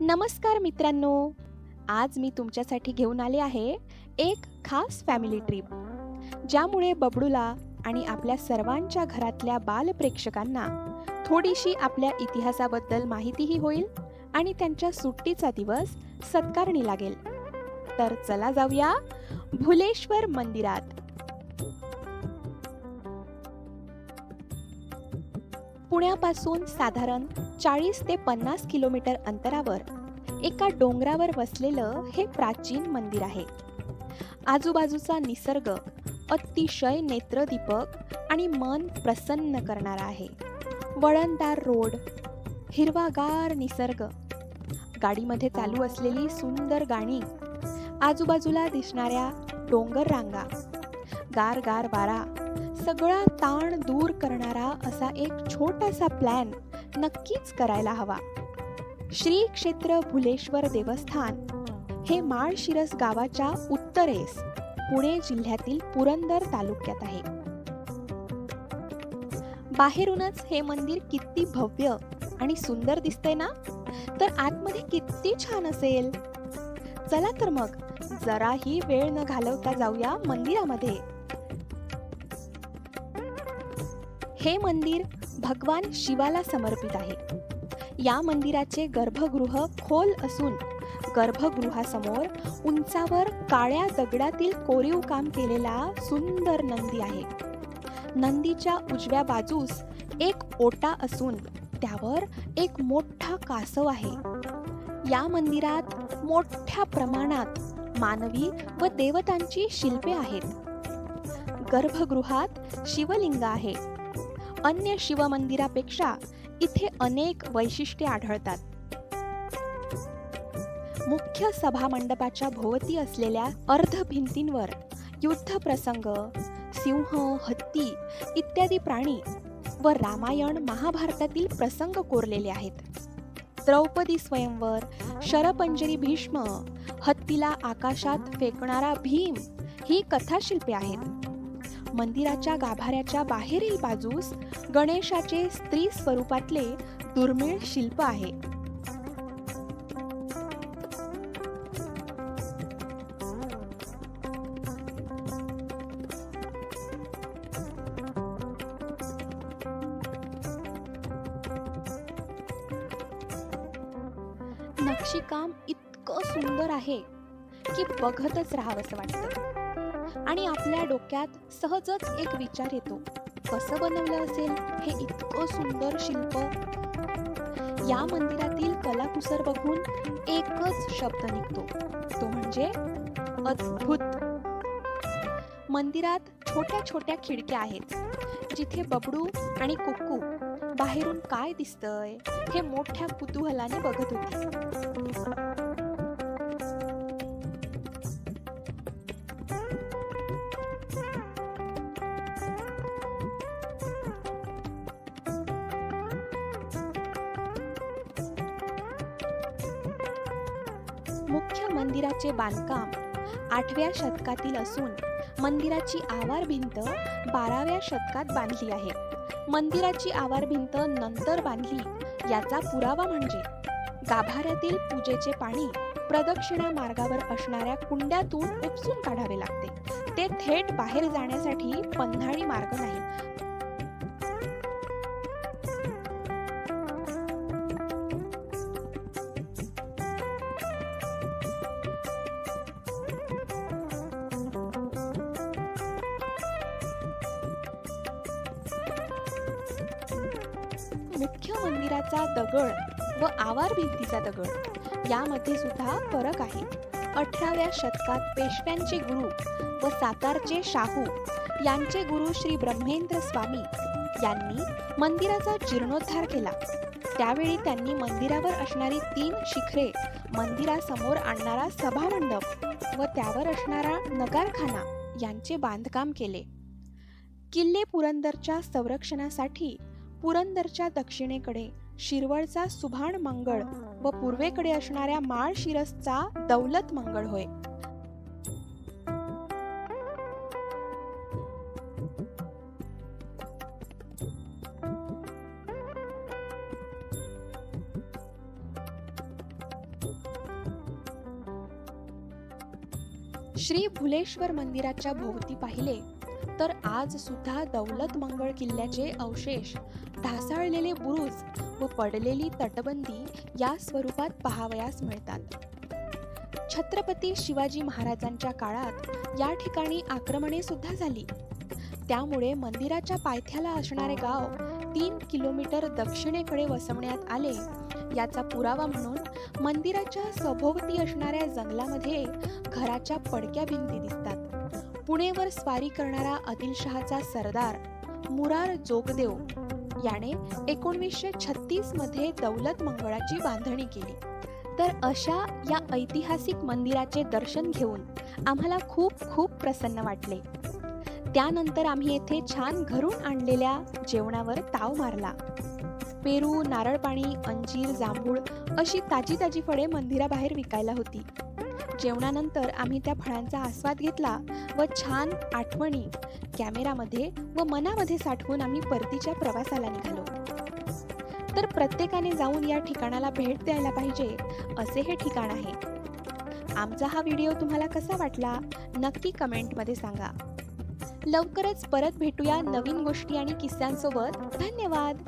नमस्कार मित्रांनो. आज मी तुमच्यासाठी घेऊन आले आहे एक खास फॅमिली ट्रिप ज्यामुळे बबडूला आणि आपल्या सर्वांच्या घरातल्या बालप्रेक्षकांना थोडीशी आपल्या इतिहासाबद्दल माहितीही होईल आणि त्यांच्या सुट्टीचा दिवस सत्कारणी लागेल. तर चला जाऊया भुलेश्वर मंदिरात. पुण्यापासून साधारण चाळीस ते पन्नास किलोमीटर अंतरावर एका डोंगरावर वसलेलं हे प्राचीन मंदिर आहे. आजूबाजूचा निसर्ग अतिशय नेत्रदीपक आणि मन प्रसन्न करणारा आहे. वळणदार रोड हिरवागार निसर्ग गाडीमध्ये चालू असलेली सुंदर गाणी आजूबाजूला दिसणाऱ्या डोंगर रांगा गार गार वारा सगळा ताण दूर करणारा असा एक छोटासा प्लॅन नक्कीच करायला हवा. श्री क्षेत्र भुलेश्वर देवस्थान हे माळशिरस गावाच्या उत्तरेस पुणे जिल्ह्यातील पुरंदर तालुक्यात आहे. बाहेरूनच हे मंदिर किती भव्य आणि सुंदर दिसतंय ना? तर आतमध्ये किती छान असेल. चला तर मग जराही वेळ न घालवता जाऊया मंदिरामध्ये. हे मंदिर भगवान शिवाला समर्पित आहे. या मंदिराचे गर्भगृह खोल असून गर्भगृहासमोर उंचावर काळ्या दगडातील कोरीव काम केलेला सुंदर नंदी आहे. नंदीच्या उजव्या बाजूस एक ओटा असून त्यावर एक मोठा कासव आहे. या मंदिरात मोठ्या प्रमाणात मानवी व देवतांची शिल्पे आहेत. गर्भगृहात शिवलिंग आहे. अन्य शिवमंदिरापेक्षा इथे अनेक वैशिष्ट्ये आढळतात. मुख्य सभा मंडपाच्या भोवती असलेल्या अर्ध भिंतींवर युद्ध प्रसंग सिंह हत्ती इत्यादी प्राणी व रामायण महाभारतातील प्रसंग कोरलेले आहेत. द्रौपदी स्वयंवर शरपंजरी भीष्म हत्तीला आकाशात फेकणारा भीम ही कथाशिल्पे आहेत. मंदिराच्या गाभाऱ्याच्या बाहेरील बाजूस गणेशाचे स्त्री स्वरूपातले दुर्मिळ शिल्प आहे. नक्षीकाम इतकं सुंदर आहे की बघतच राहावंसं वाटतं. आणि आपल्या डोक्यात सहजच एक विचार येतो. कसं बनवलं असेल हे इतकं सुंदर शिल्प? या मंदिरातील कलाकुसर बघून एकच शब्द निघतो. तो म्हणजे अद्भुत. मंदिरात छोट्या छोट्या खिडक्या आहेत. जिथे बबडू आणि कुक्कू बाहेरून काय दिसतंय हे मोठ्या कुतूहलाने बघत होते. मुख्य मंदिराचे बांधकाम आठव्या शतकातील असून मंदिराची आवार भिंत बाराव्या शतकात बांधली आहे. मंदिराची आवार भिंत नंतर बांधली याचा पुरावा म्हणजे गाभाऱ्यातील पूजेचे पाणी प्रदक्षिणा मार्गावर असणाऱ्या कुंड्यातून उपसून काढावे लागते. ते थेट बाहेर जाण्यासाठी पन्हाळी मार्ग नाही मुख्य मंदिराचा दगड व आवार भिंतीचा दगड यामध्ये सुद्धा फरक आहे. अठराव्या शतकात पेशव्यांचे गुरु व सातारचे शाहू यांचे गुरु श्री ब्रह्मेंद्र स्वामी यांनी मंदिराचा जीर्णोद्धार केला. त्यावेळी त्यांनी मंदिरावर असणारी तीन शिखरे मंदिरासमोर आणणारा सभामंडप व त्यावर असणारा नगारखाना यांचे बांधकाम केले. किल्ले पुरंदरच्या संरक्षणासाठी पुरंदरच्या दक्षिणेकडे शिरवळचा सुभाण मंगळ व पूर्वेकडे असणाऱ्या माळशिरसचा दौलत मंगळ होय. श्री भुलेश्वर मंदिराच्या भोवती पाहिले तर आज सुद्धा दौलत मंगळ किल्ल्याचे अवशेष ढासाळलेले बुरुज व पडलेली तटबंदी या स्वरूपात पाहावयास मिळतात. छत्रपती शिवाजी महाराजांच्या काळात या ठिकाणी आक्रमणे सुद्धा झाली. त्यामुळे मंदिराच्या पायथ्याला असणारे गाव तीन किलोमीटर दक्षिणेकडे वसवण्यात आले. याचा पुरावा म्हणून मंदिराच्या सभोवती असणाऱ्या जंगलामध्ये घराच्या पडक्या भिंती दिसतात. पुणेवर स्वारी करणारा आदिलशहाचा सरदार मुरार जोगदेव याने एकोणवीसशे छत्तीसमध्ये दौलत मंगळाची बांधणी केली. तर अशा या ऐतिहासिक मंदिराचे दर्शन घेऊन आम्हाला खूप खूप प्रसन्न वाटले. त्यानंतर आम्ही येथे छान घरून आणलेल्या जेवणावर ताव मारला. पेरू नारळ पाणी अंजीर जांभूळ अशी ताजी ताजी फळे मंदिराबाहेर विकायला होती. जेवणानंतर आम्ही त्या फळांचा आस्वाद घेतला व छान आठवणी कॅमेरामध्ये व मनामध्ये साठवून आम्ही परतीच्या प्रवासाला निघालो. तर प्रत्येकाने जाऊन या ठिकाणाला भेट द्यायला पाहिजे असे हे ठिकाण आहे. आमचा हा व्हिडिओ तुम्हाला कसा वाटला नक्की कमेंटमध्ये सांगा. लवकरच परत भेटूया नवीन गोष्टी आणि किस्स्यांसोबत. धन्यवाद!